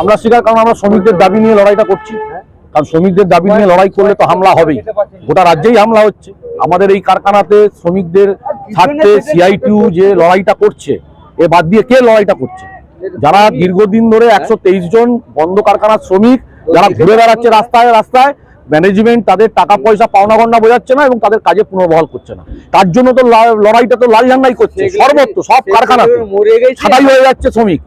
আমরা স্বীকার কারণ আমরা শ্রমিকদের দাবি নিয়ে লড়াইটা করছি। কারণ শ্রমিকদের দাবি নিয়ে লড়াই করলে তো হামলা হবেই। গোটা রাজ্যেই হামলা হচ্ছে। আমাদের এই কারখানাতে শ্রমিকদের থাকতে সিআইটিউ যে লড়াইটা করছে এ বাদ দিয়ে কে লড়াইটা করছে? যারা দীর্ঘদিন ধরে একশো তেইশ জন বন্ধ কারখানার শ্রমিক যারা ঘুরে বেড়াচ্ছে রাস্তায় রাস্তায় ম্যানেজমেন্ট তাদের টাকা পয়সা পাওনা গন্ডা বোঝাচ্ছে না এবং তাদের কাজে পুনর্বহাল করছে না। তার জন্য তো লড়াইটা তো লাল ঝান্ডাই করছে সর্বত্র সব কারখানাতে। মরে ছাটাই হয়ে যাচ্ছে শ্রমিক।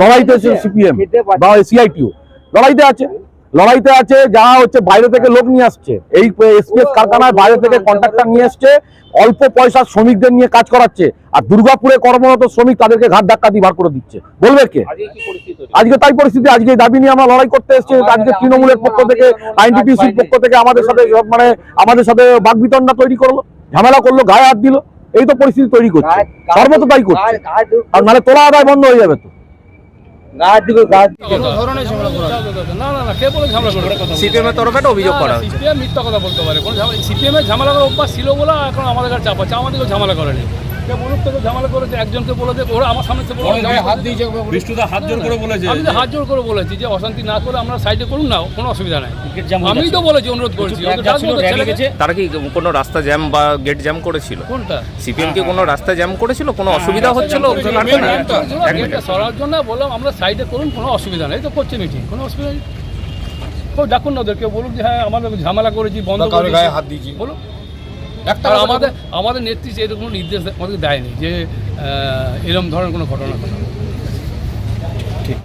লড়াইতে সিপিএম বা সিআইটিউ লড়াইতে আছে। লড়াইতে আছে যারা হচ্ছে বাইরে থেকে লোক নিয়ে আসছে এই এসপিএস কারখানায় বাইরে থেকে কন্ট্রাক্টর নিয়ে আসছে অল্প পয়সা শ্রমিকদের নিয়ে কাজ করাচ্ছে আর দুর্গাপুরে কর্মরত শ্রমিক তাদেরকে ঘাট ধাক্কা দিয়ে বার করে দিচ্ছে। বলবে কে? আজকে তাই পরিস্থিতি আজকে দাবি নিয়ে আমরা লড়াই করতে এসেছি আজকে তৃণমূলের পক্ষ থেকে আইনটিটিউসির পক্ষ থেকে আমাদের সাথে মানে আমাদের সাথে বাগবিতণ্ডা তৈরি করল ঝামেলা করল গায়ে হাত দিল এই তো পরিস্থিতি তৈরি করছে। সর্বত তাই করছে। আর মানে তোলা আদায় বন্ধ হয়ে যাবে তো। গাছ দিবে গাছ না না না কে বলে ঝামেলা সিপিএম এর তরফে একটা অভিযোগ করা সিপিএম মিথ্যা কথা বলতে পারে। কোনো ঝামেলা সিপিএম এর ঝামেলা করার অভ্যাস ছিল বলে এখন আমাদের কাছে চাপ আছে। আমাদেরকেও ঝামেলা করেনি। থেকে ঝামেলা করেছে একজনকে বলে দেখ ওরা আমার সামনে হাত দিয়েছে বিষ্ণুদা হাত জোর করে বলেছে। আমি হাত জোর করে বলেছি যে অশান্তি না করে আমরা সাইডে করুন না কোনো অসুবিধা নাই। আমি তো বলেছি অনুরোধ করেছি। তারা কি কোনো রাস্তা জ্যাম বা গেট জ্যাম করেছিল? কোনটা? সিপিএম কি কোনো রাস্তা জ্যাম করেছিল? কোনো অসুবিধা হচ্ছিল? সরার জন্য বললাম আমরা সাইডে করুন কোনো অসুবিধা নেই। এই তো করছে মিটিং কোনো অসুবিধা নেই। ডাকুন না ওদেরকে বলুন যে হ্যাঁ আমাদের ঝামেলা করেছি বন্ধ করে গায়ে হাত দিয়েছি। বলুন একটা আমাদের আমাদের নেতৃত্বে এরকম নির্দেশ আমাদের দেয়নি যে এরম এরকম ধরনের কোনো ঘটনা ঘটনা।